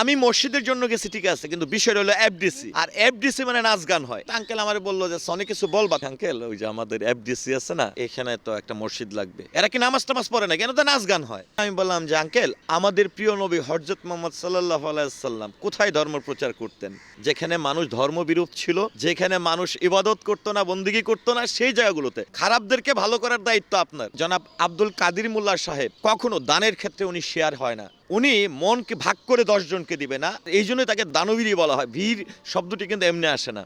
আমি মসজিদের জন্য গেছি, ঠিক আছে, কিন্তু বিষয় হলো এফডিসি আর এফডিসি মানে নাচ গান হয়। আঙ্কেল আমার বলল যে, সনি, কিছু বলবা? আঙ্কেল, ওই যে আমাদের এফডিসি আছে না, এখানে তো একটা মসজিদ লাগবে। এরা কি নামাজ টামাজ পড়ে না? কেন তো নাচ গান হয়? আমি বললাম যে, আঙ্কেল, আমাদের প্রিয় নবী হরজত মোহাম্মদ সাল্লাহ আলাইসাল্লাম কোথায় ধর্ম প্রচার করতেন? যেখানে মানুষ ধর্ম ধর্মবিরূপ ছিল, যেখানে মানুষ ইবাদত করতো না, বন্দিগি করতো না, সেই জায়গাগুলোতে। খারাপদেরকে ভালো করার দায়িত্ব আপনার। জনাব আব্দুল কাদির মোল্লা সাহেব, কখনো দানের ক্ষেত্রে উনি শেয়ার হয় না। উনি মনকে ভাগ করে দশজনকে দিবে না। এই জন্য তাকে দানবীরই বলা হয়। বীর শব্দটি কিন্তু এমনি আসে না।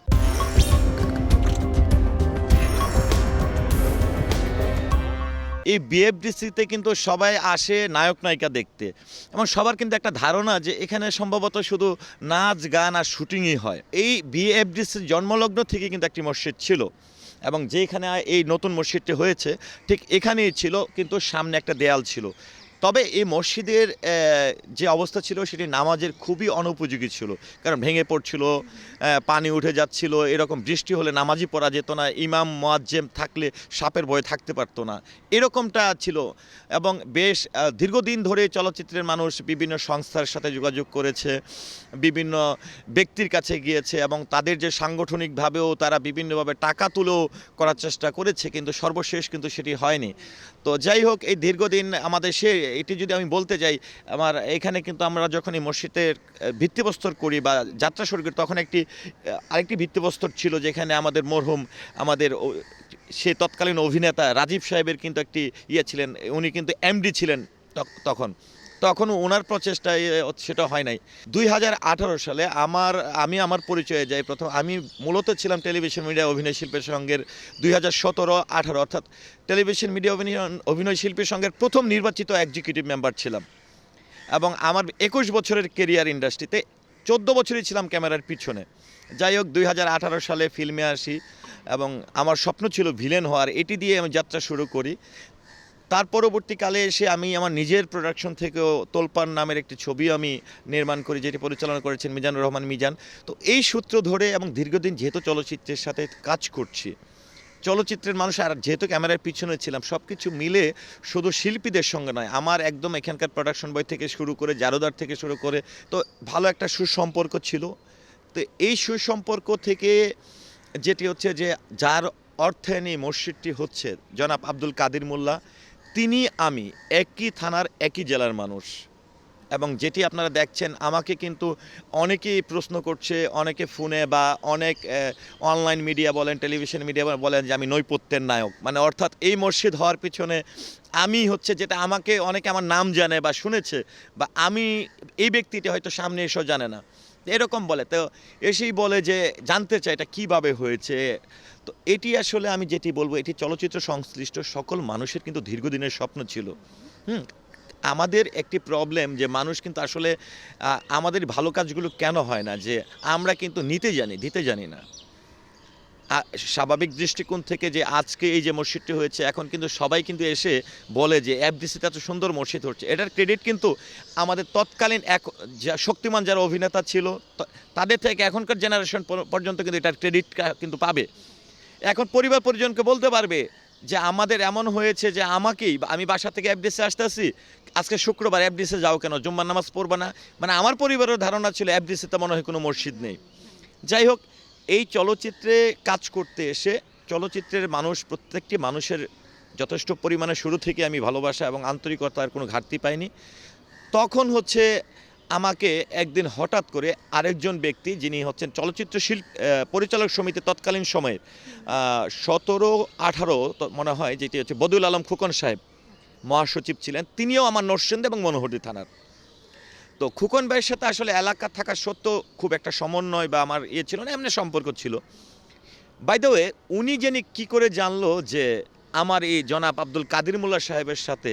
এই বিএফডিসিতে কিন্তু সবাই আসে নায়ক নায়িকা দেখতে। এবং সবার কিন্তু একটা ধারণা যে এখানে সম্ভবত শুধু নাচ, গান আর শুটিংই হয়। এই বিএফডিসির জন্মলগ্ন থেকে কিন্তু একটি মসজিদ ছিল। এবং যেখানে এই নতুন মসজিদটি হয়েছে, ঠিক এখানেই ছিল, কিন্তু সামনে একটা দেয়াল ছিল। তবে এই মসজিদের যে অবস্থা ছিল, সেটি নামাজের খুবই অনুপযোগী ছিল। কারণ ভেঙে পড়ছিল পানি উঠে যাচ্ছিল, এরকম বৃষ্টি হলে নামাজই পড়া যেত না, ইমাম, মোয়াজ্জেম থাকলে সাপের ভয়ে থাকতে পারতো না। এরকমটা ছিল এবং বেশ দীর্ঘদিন ধরে চলচ্চিত্রের মানুষ বিভিন্ন সংস্থার সাথে যোগাযোগ করেছে, বিভিন্ন ব্যক্তির কাছে গিয়েছে এবং তাদের যে সাংগঠনিকভাবেও তারা বিভিন্নভাবে টাকা তুলেও করার চেষ্টা করেছে, কিন্তু সর্বশেষ কিন্তু সেটি হয়নি। তো যাই হোক, এই দীর্ঘদিন আমাদের সে, এটি যদি আমি বলতে যাই, আমার এখানে কিন্তু আমরা যখন এই মসজিদের ভিত্তিপ্রস্তর করি বা যাত্রা শুরু করি, তখন একটি আরেকটি ভিত্তিপ্রস্তর ছিল যেখানে আমাদের মরহুম, আমাদের সে তৎকালীন অভিনেতা রাজীব সাহেবের কিন্তু একটি ইয়ে ছিলেন, উনি কিন্তু এমডি ছিলেন তখ- তখন। তখন ওনার প্রচেষ্টায় সেটা হয় নাই। দুই হাজার আঠারো সালে আমার, আমি আমার পরিচয়ে যাই প্রথম, আমি মূলত ছিলাম টেলিভিশন মিডিয়া অভিনয় শিল্পের সঙ্গের দুই হাজার সতেরো আঠারো, অর্থাৎ টেলিভিশন মিডিয়া অভিনয় অভিনয় শিল্পীর সঙ্গের প্রথম নির্বাচিত এক্সিকিউটিভ মেম্বার ছিলাম। এবং আমার একুশ বছরের কেরিয়ার ইন্ডাস্ট্রিতে চোদ্দ বছরই ছিলাম ক্যামেরার পিছনে। যাই হোক, দুই হাজার আঠারো সালে ফিল্মে আসি এবং আমার স্বপ্ন ছিল ভিলেন হওয়ার, এটি দিয়ে আমি যাত্রা শুরু করি। তার পরবর্তীকালে এসে আমি আমার নিজের প্রোডাকশন থেকেও তোলপান নামের একটি ছবি আমি নির্মাণ করি, যেটি পরিচালনা করেছেন মিজানুর রহমান মিজান। তো এই সূত্র ধরে এবং দীর্ঘদিন যেহেতু চলচ্চিত্রের সাথে কাজ করছি, চলচ্চিত্রের মানুষ আর যেহেতু ক্যামেরার পিছনে ছিলাম সব কিছু মিলে শুধু শিল্পীদের সঙ্গে নয়, আমার একদম এখানকার প্রোডাকশন বয় থেকে শুরু করে জারোদার থেকে শুরু করে, তো ভালো একটা সুসম্পর্ক ছিল। তো এই সুসম্পর্ক থেকে যেটি হচ্ছে যে, যার অর্থায়নে মসজিদটি হচ্ছে, জনাব আব্দুল কাদির মোল্লা তিনি, আমি একই থানার একই জেলার মানুষ। এবং যেটি আপনারা দেখছেন, আমাকে কিন্তু অনেকেই প্রশ্ন করছে, অনেকে ফোনে বা অনেক অনলাইন মিডিয়া বলেন, টেলিভিশন মিডিয়া বলেন যে আমি নৈপত্যের নায়ক। মানে অর্থাৎ এই মসজিদ হওয়ার পিছনে আমি হচ্ছে যেটা আমাকে অনেকে আমার নাম জানে বা শুনেছে বা আমি এই ব্যক্তিটি হয়তো সামনে এসেও জানে না। এরকম বলে। তো এসেই বলে যে, জানতে চাই এটা কীভাবে হয়েছে? তো এটি আসলে আমি যেটি বলব, এটি চলচ্চিত্র সংশ্লিষ্ট সকল মানুষের কিন্তু দীর্ঘদিনের স্বপ্ন ছিল। হুম? আমাদের একটি প্রবলেম যে মানুষ কিন্তু আসলে আমাদের ভালো কাজগুলো কেন হয় না? যে আমরা কিন্তু নিতে জানি, দিতে জানি না। স্বাভাবিক দৃষ্টিকোণ থেকে যে আজকে এই যে মসজিদটি হয়েছে, এখন কিন্তু সবাই কিন্তু এসে বলে যে এফডিসিতে এত সুন্দর মসজিদ হচ্ছে। এটার ক্রেডিট কিন্তু আমাদের তৎকালীন এক, যা শক্তিমান যারা অভিনেতা ছিল তাদের থেকে এখনকার জেনারেশন পর্যন্ত কিন্তু এটার ক্রেডিট কিন্তু পাবে। এখন পরিবার পরিজনকে বলতে পারবে যে আমাদের এমন হয়েছে যে আমাকেই, আমি বাসা থেকে এফডিসে আসতে আসি আজকে শুক্রবার এফডিসে যাও কেন? জুম্মার নামাজ পড়বে না? মানে আমার পরিবারের ধারণা ছিল এফডিসিতে মনে হয় কোনো মসজিদ নেই। যাই হোক, এই চলচ্চিত্রে কাজ করতে এসে, চলচ্চিত্রের মানুষ, প্রত্যেকটি মানুষের যথেষ্ট পরিমাণে শুরু থেকে আমি ভালোবাসা এবং আন্তরিকতার কোনো ঘাটতি পাইনি। তখন হচ্ছে আমাকে একদিন হঠাৎ করে আরেকজন ব্যক্তি, যিনি হচ্ছেন চলচ্চিত্র শিল্প পরিচালক সমিতি তৎকালীন সময়ের সতেরো, আঠারো মনে হয় যেটি হচ্ছে বদুল আলম খুকন সাহেব মহাসচিব ছিলেন, তিনিও আমার নরসিংদী এবং মনোহরদী থানার। তো খুকন ভাইয়ের সাথে আসলে এলাকা থাকা সত্ত্বেও খুব একটা সমন্বয় বা আমার ইয়ে ছিল না, এমনি সম্পর্ক ছিল। বাই ওয়ে উনি যিনি কী করে জানলো যে আমার এই জনাব আব্দুল কাদির মোল্লা সাহেবের সাথে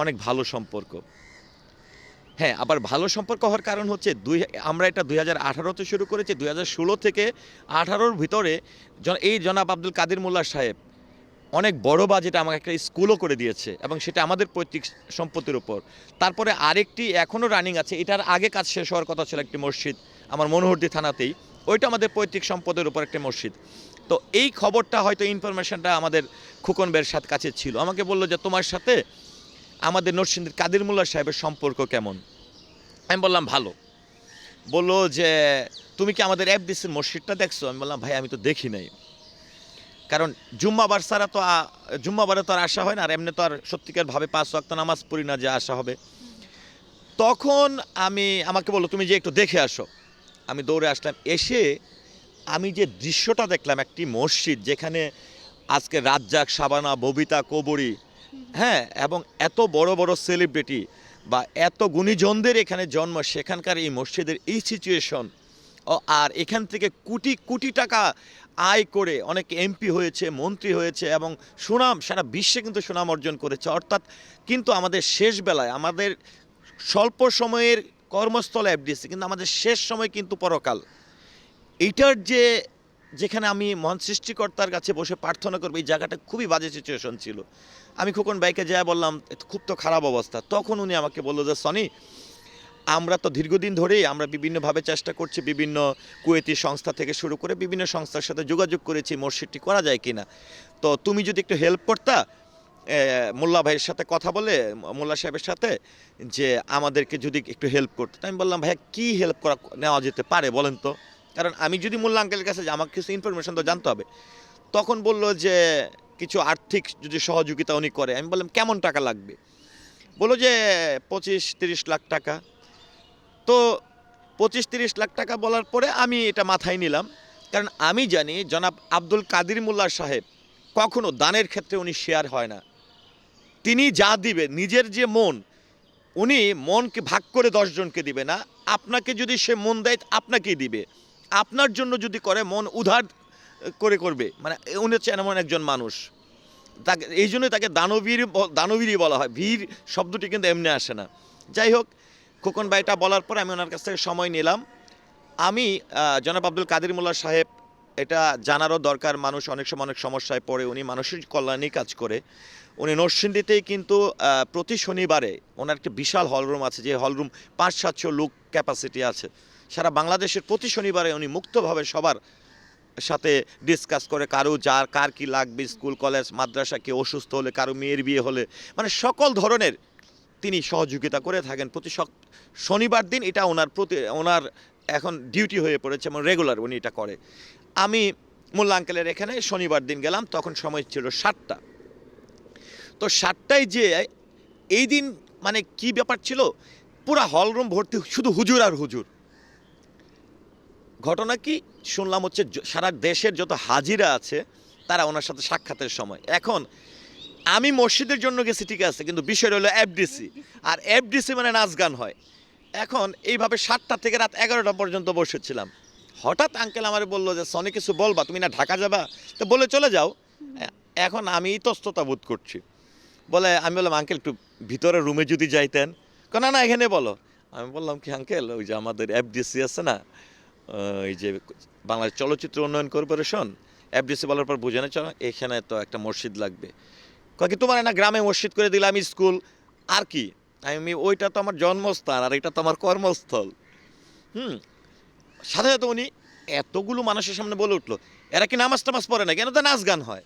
অনেক ভালো সম্পর্ক। হ্যাঁ আবার ভালো সম্পর্ক হওয়ার কারণ হচ্ছে দুই, আমরা এটা দুই হাজার আঠারোতে শুরু করেছি, দুই হাজার ষোলো থেকে আঠারোর ভিতরে এই জনাব আব্দুল কাদির মোল্লা সাহেব অনেক বড় বাজেটে আমাকে একটা স্কুলও করে দিয়েছে এবং সেটা আমাদের পৈতৃক সম্পত্তির উপর। তারপরে আরেকটি এখনও রানিং আছে, এটার আগে কাজ শেষ হওয়ার কথা ছিল একটি মসজিদ, আমার মনোহরদী থানাতেই। ওইটা আমাদের পৈতৃক সম্পদের উপর একটি মসজিদ। তো এই খবরটা হয়তো ইনফরমেশনটা আমাদের খুকন বের সাথে কাছে ছিল। আমাকে বলল যে, তোমার সাথে আমাদের নরসিংদীর কাদির মোল্লা সাহেবের সম্পর্ক কেমন? আমি বললাম, ভালো। বলল যে, তুমি কি আমাদের এফডিসির মসজিদটা দেখছ? আমি বললাম, ভাই, আমি তো দেখি নাই। কারণ জুম্মাবার ছাড়া তো জুম্মাবারে তো আর আসা হয় না, আর এমনি তো আর সত্যিকার ভাবে পাঁচ ওয়াক্ত নামাজ পড়ি না যে আসা হবে। তখন আমি, আমাকে বলল, তুমি যে একটু দেখে আসো। আমি দৌড়ে আসলাম, এসে আমি যে দৃশ্যটা দেখলাম, একটি মসজিদ যেখানে আজকে রাজ্জাক সাবানা ববিতা, কবরী হ্যাঁ এবং এত বড় বড় সেলিব্রিটি বা এত গুণীজনদের এখানে জন্ম, সেখানকার এই মসজিদের এই সিচুয়েশন আর এখান থেকে কোটি কোটি টাকা আয় করে অনেক এমপি হয়েছে, মন্ত্রী হয়েছে এবং সুনাম, সারা বিশ্বে কিন্তু সুনাম অর্জন করেছে। অর্থাৎ কিন্তু আমাদের শেষ বেলায়, আমাদের স্বল্প সময়ের কর্মস্থল এফডিসি কিন্তু আমাদের শেষ সময় কিন্তু পরকাল। এইটার যে, যেখানে আমি মহান সৃষ্টিকর্তার কাছে বসে প্রার্থনা করব, এই জায়গাটা খুবই বাজে সিচুয়েশন ছিল। আমি খোকন বাইকে যা বললাম খুব তো খারাপ অবস্থা। তখন উনি আমাকে বলল যে, সনি, আমরা তো দীর্ঘদিন ধরেই আমরা বিভিন্নভাবে চেষ্টা করছি, বিভিন্ন কুয়েতি সংস্থা থেকে শুরু করে বিভিন্ন সংস্থার সাথে যোগাযোগ করেছি, মসজিদটি করা যায় কিনা। তো তুমি যদি একটু হেল্প করতা মোল্লা ভাইয়ের সাথে কথা বলে, মোল্লা সাহেবের সাথে, যে আমাদেরকে যদি একটু হেল্প করতো। আমি বললাম, ভাইয়া, কী হেল্প করা, নেওয়া যেতে পারে বলেন তো? কারণ আমি যদি মোল্লা আঙ্কেলের কাছে আমাকে কিছু ইনফরমেশন তো জানতে হবে। তখন বলল যে কিছু আর্থিক যদি সহযোগিতা উনি করে, আমি বললাম, কেমন টাকা লাগবে? বলল যে পঁচিশ তিরিশ লাখ টাকা। তো পঁচিশ তিরিশ লাখ টাকা বলার পরে আমি এটা মাথায় নিলাম। কারণ আমি জানি জনাব আব্দুল কাদির মোল্লা সাহেব কখনো দানের ক্ষেত্রে উনি শেয়ার হয় না। তিনি যা দিবে, নিজের যে মন, উনি মনকে ভাগ করে দশজনকে দিবে না। আপনাকে যদি সে মন দেয়, আপনাকেই দিবে। আপনার জন্য যদি করে, মন উধার করে করবে। মানে উনি হচ্ছে এমন একজন মানুষ। তাকে, এই জন্যই তাকে দানবীর দানবীরই বলা হয়। বীর শব্দটি কিন্তু এমনি আসে না। যাই হোক, খোকন ভাইটা বলার পর আমি ওনার কাছ থেকে সময় নিলাম। আমি জনাব আব্দুল কাদের মোল্লা সাহেব, এটা জানারও দরকার। মানুষ অনেক সময় অনেক সমস্যায় পড়ে। উনি মানুষের কল্যাণেই কাজ করে। উনি নরসিংদীতেই কিন্তু প্রতি শনিবারে ওনার একটা বিশাল হলরুম আছে, যে হলরুম পাঁচ সাতশো লোক ক্যাপাসিটি আছে। সারা বাংলাদেশের প্রতি শনিবারে উনি মুক্তভাবে সবার সাথে ডিসকাস করে কারও যার, কার কি লাগবে স্কুল কলেজ মাদ্রাসা কে অসুস্থ হলে, কারও মেয়ের বিয়ে হলে মানে সকল ধরনের তিনি সহযোগিতা করে থাকেন। প্রতি শনিবার দিন এটা ওনার প্রতি, ওনার এখন ডিউটি হয়ে পড়েছে এবং রেগুলার উনি এটা করে। আমি মোল্লা আঙ্কেলের এখানে শনিবার দিন গেলাম, তখন সময় ছিল সাতটা। তো সাতটায় যে এই দিন মানে কি ব্যাপার ছিল? পুরা হলরুম ভর্তি, শুধু হুজুর আর হুজুর। ঘটনা কি? শুনলাম হচ্ছে সারা দেশের যত হাজিরা আছে তারা ওনার সাথে সাক্ষাতের সময়। এখন আমি মসজিদের জন্য গেছি ঠিক আছে কিন্তু বিষয় হলো এফডিসি আর এফডিসি মানে নাচ গান হয়। এখন এইভাবে সাতটা থেকে রাত এগারোটা পর্যন্ত বসেছিলাম। হঠাৎ আঙ্কেল আমার বলল যে সনি কিছু বলবা? তুমি না ঢাকা যাবা? তো বলে চলে যাও। এখন আমি ইতস্ততা বোধ করছি। বলে আমি বললাম আঙ্কেল একটু ভিতরে রুমে যদি যাইতেন। কয়, না না এখানে বলো। আমি বললাম কি আঙ্কেল ওই যে আমাদের এফডিসি আছে না? ওই যে বাংলাদেশ চলচ্চিত্র উন্নয়ন কর্পোরেশন, এফডিসি বলার পর বুঝে না চলো এখানে তো একটা মসজিদ লাগবে। কয় কি, তোমার না গ্রামে মসজিদ করে দিলাম, স্কুল, আর কি? আমি ওইটা তো আমার জন্মস্থান, আর এটা তো আমার কর্মস্থল। হুম, সাথে উনি এতগুলো মানুষের সামনে বলে উঠল, এরা কি নামাজ টামাজ পড়ে না? কেন তো নাচ গান হয়।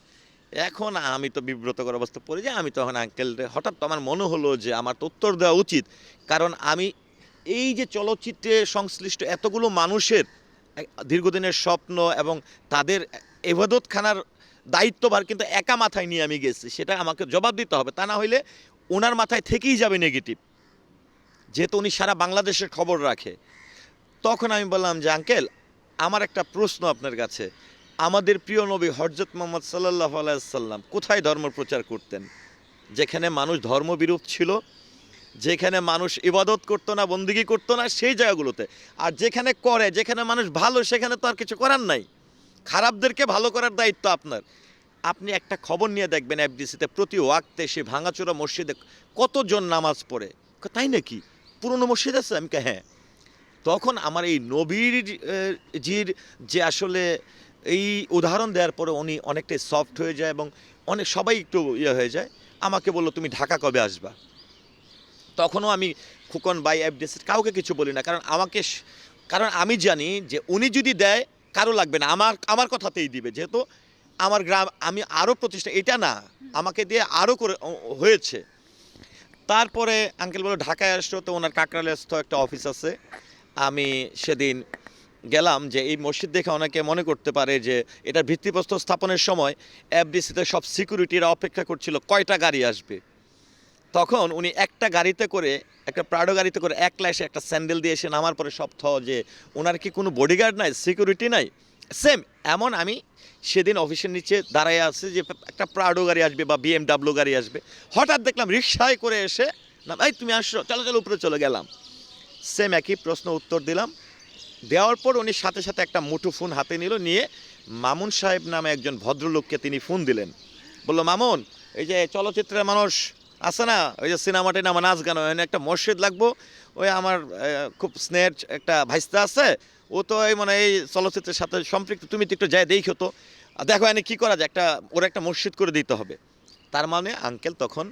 এখন আমি তো বিব্রতকর অবস্থা পড়ে যাই আমি তখন আঙ্কেল হঠাৎ তো আমার মনে হলো যে, আমার তো উত্তর দেওয়া উচিত। কারণ আমি এই যে চলচ্চিত্রে সংশ্লিষ্ট এতগুলো মানুষের দীর্ঘদিনের স্বপ্ন এবং তাদের এবাদতখানার দায়িত্বভার কিন্তু একা মাথায় নিয়ে আমি গেছি। সেটা আমাকে জবাব দিতে হবে। তা না হইলে ওনার মাথায় থেকেই যাবে নেগেটিভ যেহেতু উনি সারা বাংলাদেশের খবর রাখে। তখন আমি বললাম যে, আঙ্কেল, আমার একটা প্রশ্ন আপনার কাছে। আমাদের প্রিয় নবী হরজত মোহাম্মদ সাল্লাহ আলাইসাল্লাম কোথায় ধর্ম প্রচার করতেন? যেখানে মানুষ ধর্মবিরূপ ছিল যেখানে মানুষ ইবাদত করতো না, বন্দিগি করতো না, সেই জায়গাগুলোতে। আর যেখানে করে, যেখানে মানুষ ভালো, সেখানে তো আর কিছু করার নাই। খারাপদেরকে ভালো করার দায়িত্ব আপনার। আপনি একটা খবর নিয়ে দেখবেন এফডিসিতে, প্রতি ওয়াক্তে সে ভাঙাচোরা মসজিদে কতজন নামাজ পড়ে। তাই নাকি? পুরনো মসজিদ আছে? আমি হ্যাঁ। তখন আমার এই নবীর জির যে আসলে এই উদাহরণ দেওয়ার পরে উনি অনেকটাই সফট হয়ে যায় এবং অনেক, সবাই একটু ইয়ে হয়ে যায়। আমাকে বলল, তুমি ঢাকা কবে আসবা? তখনও আমি খুকন বাই এফডিসির কাউকে কিছু বলি না। কারণ আমাকে কারণ আমি জানি যে উনি যদি দেয়, কারও লাগবে না। আমার আমার কথাতেই দিবে। যেহেতু আমার গ্রাম, আমি আরও প্রতিষ্ঠা এটা না, আমাকে দিয়ে আরও করে হয়েছে। তারপরে আঙ্কেল বলো ঢাকায় আসলো তো ওনার কাকরালেস্থ একটা অফিস আছে। আমি সেদিন গেলাম যে এই মসজিদ দেখে অনেকে মনে করতে পারে যে এটা ভিত্তিপ্রস্তর স্থাপনের সময় এফডিসিতে সব সিকিউরিটিরা অপেক্ষা করছিল, কয়টা গাড়ি আসবে। তখন উনি একটা গাড়িতে করে, একটা প্রাডো গাড়িতে করে একলা এসে একটা স্যান্ডেল দিয়ে এসে নামার পরে থ যে ওনার কি কোনো বডিগার্ড নাই সিকিউরিটি নাই? সেম এমন আমি সেদিন অফিসের নিচে দাঁড়ায় আছে যে একটা প্রাডো গাড়ি আসবে বা বিএমডাব্লিউ গাড়ি আসবে। হঠাৎ দেখলাম রিক্সায় করে এসে না, এই তুমি আসছো চলো চলো, উপরে চলে গেলাম। সেম একই প্রশ্ন উত্তর দিলাম। দেওয়ার পর উনি সাথে সাথে একটা মুঠো ফোন হাতে নিল, নিয়ে মামুন সাহেব নামে একজন ভদ্রলোককে তিনি ফোন দিলেন। বলল, মামুন, এই যে চলচ্চিত্রের মানুষ আছে না? ওই যে সিনেমাটি নামা নাচ গান ওখানে একটা মসজিদ লাগবো। ওই আমার খুব স্নেহের একটা ভাইস্তা আছে। ও তো এই মানে এই চলচ্চিত্রের সাথে সম্পৃক্ত, তুমি তো একটু যাই দেখো তো। দেখো এনে কী করা যায়? একটা, ওর একটা মসজিদ করে দিতে হবে। তার মানে আঙ্কেল তখন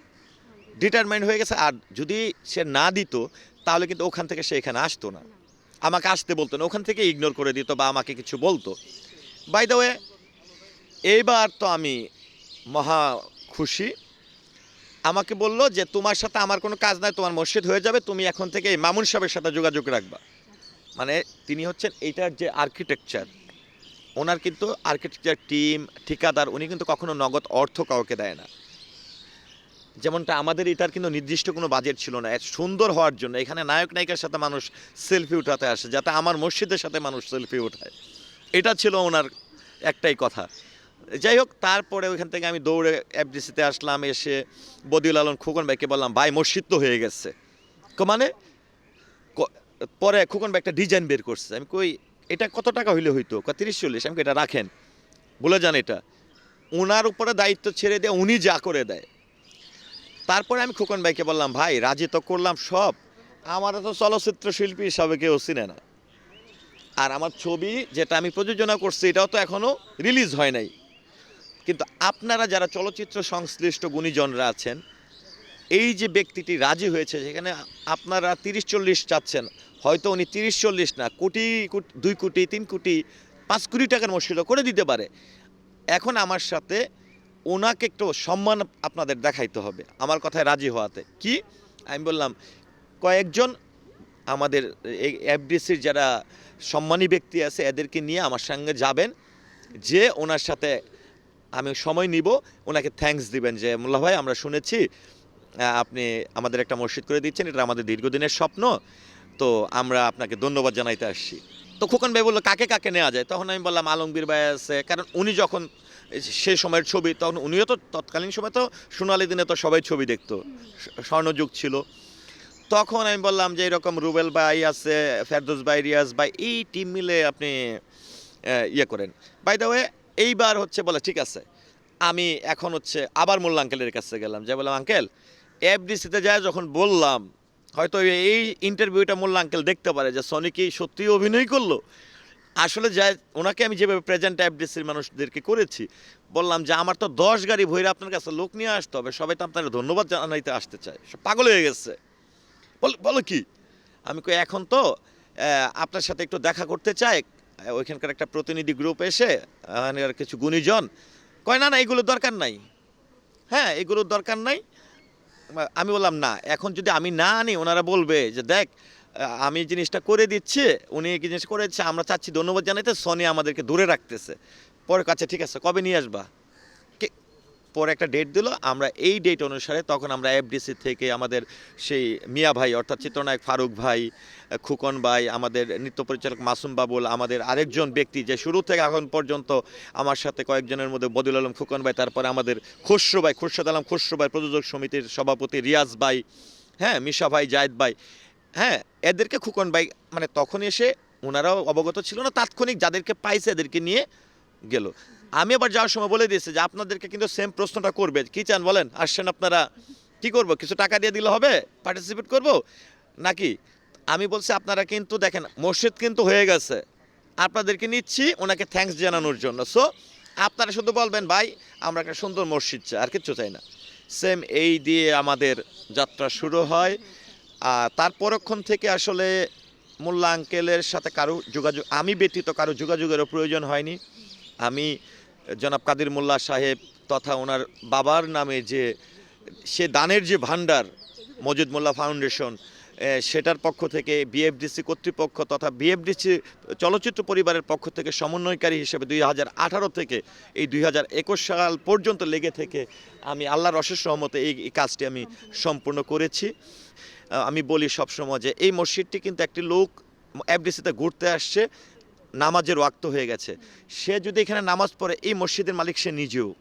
ডিটারমাইন্ড হয়ে গেছে। আর যদি সে না দিত, তাহলে কিন্তু ওখান থেকে সে এখানে আসতো না। আমাকে আসতে বলতো না, ওখান থেকে ইগনোর করে দিত বা আমাকে কিছু বলতো। বাই দ্য ওয়ে এইবার তো আমি মহা খুশি। আমাকে বলল যে তোমার সাথে আমার কোনো কাজ নাই, তোমার মসজিদ হয়ে যাবে, তুমি এখন থেকে এই মামুন সাহেবের সাথে যোগাযোগ রাখবা। মানে তিনি হচ্ছেন এইটার যে আর্কিটেকচার ওনার কিন্তু আর্কিটেকচার টিম ঠিকাদার, উনি কিন্তু কখনো নগদ অর্থ কাউকে দেয় না। যেমনটা আমাদের এটার কিন্তু নির্দিষ্ট কোনো বাজেট ছিল না সুন্দর হওয়ার জন্য। এখানে নায়ক নায়িকার সাথে মানুষ সেলফি উঠাতে আসে, যাতে আমার মসজিদের সাথে মানুষ সেলফি উঠায়। এটা ছিল ওনার একটাই কথা। যাই হোক, তারপরে ওইখান থেকে আমি দৌড়ে এফডিসিতে আসলাম, এসে বদিউল আলম খোকন ভাইকে বললাম, ভাই, মসজিদ তো হয়ে গেছে। মানে পরে খোকন ভাই একটা ডিজাইন বের করছে। আমি কই, এটা কত টাকা হইলে হইতো? তিরিশ চল্লিশ আমি এটা রাখেন। বলে যান এটা। ওনার উপরে দায়িত্ব ছেড়ে দিয়ে উনি যা করে দেয়। তারপরে আমি খোকন ভাইকে বললাম, ভাই, রাজি তো করলাম সব। আমার তো চলচ্চিত্র শিল্পী হিসাবে কেউ চিনে না। আর আমার ছবি যেটা আমি প্রযোজনা করছি, এটাও তো এখনও রিলিজ হয় নাই। কিন্তু আপনারা যারা চলচ্চিত্র সংশ্লিষ্ট গুণীজনরা আছেন, এই যে ব্যক্তিটি রাজি হয়েছে, সেখানে আপনারা তিরিশ চল্লিশ চাচ্ছেন, হয়তো উনি তিরিশ চল্লিশ না, কোটি দুই কোটি, তিন কোটি, পাঁচ কোটি টাকার মসজিদও করে দিতে পারে। এখন আমার সাথে ওনাকে একটু সম্মান আপনাদের দেখাইতে হবে, আমার কথায় রাজি হওয়াতে। কি? আমি বললাম, কয়েকজন আমাদের এই এফডিসির যারা সম্মানী ব্যক্তি আছে, এদেরকে নিয়ে আমার সঙ্গে যাবেন, যে ওনার সাথে আমি সময় নিব, ওনাকে থ্যাঙ্কস দিবেন যে, মোল্লা ভাই, আমরা শুনেছি আপনি আমাদের একটা মসজিদ করে দিচ্ছেন, এটা আমাদের দীর্ঘদিনের স্বপ্ন, তো আমরা আপনাকে ধন্যবাদ জানাইতে আসছি। তো খোকন ভাই বলল, কাকে কাকে নেওয়া যায়? তখন আমি বললাম, আলমগীর ভাই আছে। কারণ উনি যখন সে সময়ের ছবি, তখন উনিও তো তৎকালীন সময় তো সোনালি দিনে তো সবাই ছবি দেখতো, স্বর্ণযুগ ছিল। তখন আমি বললাম যে, এরকম রুবেল ভাই আছে, ফেরদৌস ভাই, রিয়াজ ভাই, এই টিম মিলে আপনি ইয়ে করেন। বাই দ্য ওয়ে এইবার হচ্ছে বলে, ঠিক আছে, আমি এখন হচ্ছে আবার মোল্লা আঙ্কেলের কাছে গেলাম। যে বললাম আঙ্কেল এফডিসিতে যায় যখন বললাম, হয়তো এই ইন্টারভিউটা মোল্লা আঙ্কেল দেখতে পারে যে সনি কি সত্যিই অভিনয় করল? আসলে যায়, ওনাকে আমি যেভাবে প্রেজেন্ট এফডিসির মানুষদেরকে করেছি, বললাম যে, আমার তো দশ গাড়ি ভইরে আপনার কাছে লোক নিয়ে আসতে হবে, সবাই তো আপনার ধন্যবাদ জানাইতে আসতে চায়, সব পাগল হয়ে গেছে। বল, বলো কি? আমি কই, এখন তো আপনার সাথে একটু দেখা করতে চাই ওইখানকার একটা প্রতিনিধি গ্রুপ এসে আর কিছু গুণীজন কয়, না না এগুলো দরকার নাই। হ্যাঁ এগুলোর দরকার নাই। আমি বললাম, না, এখন যদি আমি না আনি, ওনারা বলবে যে, দেখ আমি জিনিসটা করে দিচ্ছি, উনি এই জিনিস করেছে, আমরা চাচ্ছি ধন্যবাদ জানাইতে, সনি আমাদেরকে দূরে রাখতেছে। পরে কাছে ঠিক আছে, কবে নিয়ে আসবা? পরে একটা ডেট দিল, আমরা এই ডেট অনুসারে তখন আমরা এফডিসি থেকে আমাদের সেই মিয়া ভাই, অর্থাৎ চিত্রনায়ক ফারুক ভাই, খুকন ভাই, আমাদের নৃত্য পরিচালক মাসুম বাবুল, আমাদের আরেকজন ব্যক্তি যে শুরু থেকে এখন পর্যন্ত আমার সাথে কয়েকজনের মধ্যে বদিল আলম, খুকন ভাই, তারপরে আমাদের খসরু ভাই খুরশাদ আলম খসরু ভাই, প্রযোজক সমিতির সভাপতি রিয়াজ ভাই হ্যাঁ মিশা ভাই, জায়েদ ভাই হ্যাঁ এদেরকে খুকন ভাই মানে তখন এসে ওনারাও অবগত ছিল না, তাৎক্ষণিক যাদেরকে পাইছে এদেরকে নিয়ে গেল। আমি আবার যাওয়ার সময় বলে দিয়েছি যে আপনাদেরকে কিন্তু সেম প্রশ্নটা করবে। কি চান বলেন? আসছেন আপনারা, কি করব? কিছু টাকা দিয়ে দিলে হবে? পার্টিসিপেট করব? নাকি? আমি বলছি আপনারা কিন্তু দেখেন, মসজিদ কিন্তু হয়ে গেছে। আপনাদেরকে নিচ্ছি, ওনাকে থ্যাঙ্কস জানানোর জন্য। সো আপনারা শুধু বলবেন, ভাই, আমরা একটা সুন্দর মসজিদ চাই। আর কিচ্ছু চাই না। সেম এই দিয়ে আমাদের যাত্রা শুরু হয়। আর তার পরক্ষণ থেকে আসলে মোল্লা আঙ্কেলের সাথে কারও যোগাযোগ, আমি ব্যতীত কারও যোগাযোগেরও প্রয়োজন হয়নি। আমি জনাব কাদির মোল্লা সাহেব তথা ওনার বাবার নামে যে, সে দানের যে ভান্ডার মজিদ মোল্লা ফাউন্ডেশন সেটার পক্ষ থেকে বিএফডিসি কর্তৃপক্ষ তথা বিএফডিসি চলচ্চিত্র পরিবারের পক্ষ থেকে সমন্বয়কারী হিসেবে দুই হাজার আঠারো থেকে এই দুই হাজার একুশ সাল পর্যন্ত লেগে থেকে আমি আল্লাহর অশেষ সহমতে এই কাজটি আমি সম্পূর্ণ করেছি। আমি বলি সবসময় যে এই মসজিদটি কিন্তু একটি লোক এফডিসিতে ঘুরতে আসছে নামাজের ওয়াক্ত হয়ে গেছে। সে যদি এখানে নামাজ পড়ে, এই মসজিদের মালিক সে নিজেও।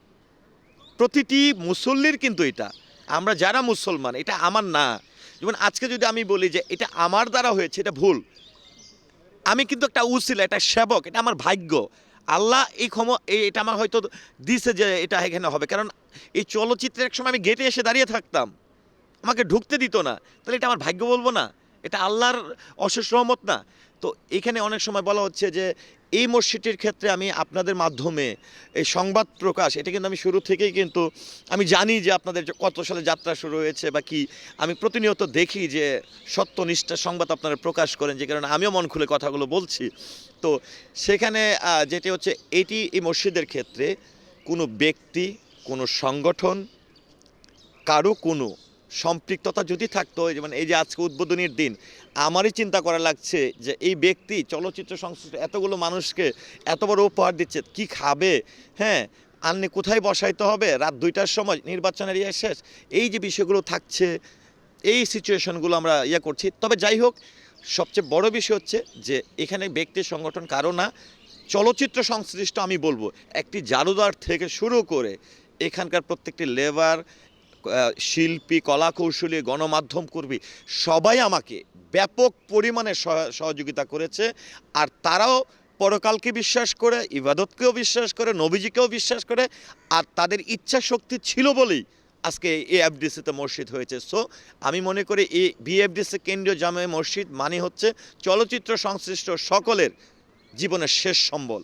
প্রতিটি মুসল্লির কিন্তু এটা। আমরা যারা মুসলমান, এটা আমার না। যেমন আজকে যদি আমি বলি যে এটা আমার দ্বারা হয়েছে, এটা ভুল। আমি কিন্তু একটা উসিলা এটা সেবক, এটা আমার ভাগ্য। আল্লাহ এই ক্ষম, এই এটা আমার হয়তো দিছে যে এটা এখানে হবে। কারণ এই চলচ্চিত্রের এক সময় আমি গেটে এসে দাঁড়িয়ে থাকতাম। আমাকে ঢুকতে দিত না। তাহলে এটা আমার ভাগ্য বলব না? এটা আল্লাহর অশেষ রহমত না। তো এখানে অনেক সময় বলা হচ্ছে যে, এই মসজিদটির ক্ষেত্রে আমি আপনাদের মাধ্যমে এই সংবাদ প্রকাশ, এটা কিন্তু আমি শুরু থেকেই কিন্তু আমি জানি যে আপনাদের কত সালে যাত্রা শুরু হয়েছে বা কি। আমি প্রতিনিয়ত দেখি যে সত্যনিষ্ঠার সংবাদ আপনারা প্রকাশ করেন, যে কারণে আমিও মন খুলে কথাগুলো বলছি। তো সেখানে যেটি হচ্ছে, এটি এই মসজিদের ক্ষেত্রে কোনো ব্যক্তি, কোনো সংগঠন, কারও কোনো সম্পৃক্ততা যদি থাকতো, যেমন এই যে আজকে উদ্বোধনীর দিন, আমারই চিন্তা করা লাগছে যে এই ব্যক্তি চলচ্চিত্র সংশ্লিষ্ট এতগুলো মানুষকে এত বড় উপহার দিচ্ছে, কি খাবে? হ্যাঁ আননি কোথায় বসাইতে হবে? রাত দুইটার সময় নির্বাচনের ইয়ে শেষ। এই যে বিষয়গুলো থাকছে, এই সিচুয়েশনগুলো আমরা ইয়ে করছি। তবে যাই হোক, সবচেয়ে বড় বিষয় হচ্ছে যে এখানে ব্যক্তি সংগঠন কারও না, চলচ্চিত্র সংশ্লিষ্ট আমি বলব, একটি জাদুদার থেকে শুরু করে এখানকার প্রত্যেকটি লেবার শিল্পী কলা কৌশলী গণমাধ্যম কর্মী, সবাই আমাকে ব্যাপক পরিমাণে সহ- সহযোগিতা করেছে। আর তারাও পরকালকে বিশ্বাস করে, ইবাদতকেও বিশ্বাস করে, নবীজিকেও বিশ্বাস করে, আর তাদের ইচ্ছা শক্তি ছিল বলেই আজকে এই এফডিসিতে মসজিদ হয়েছে। সো আমি মনে করি এই বিএফডিসি কেন্দ্রীয় জামে মসজিদ মানে হচ্ছে চলচ্চিত্র সংশ্লিষ্ট সকলের জীবনের শেষ সম্বল।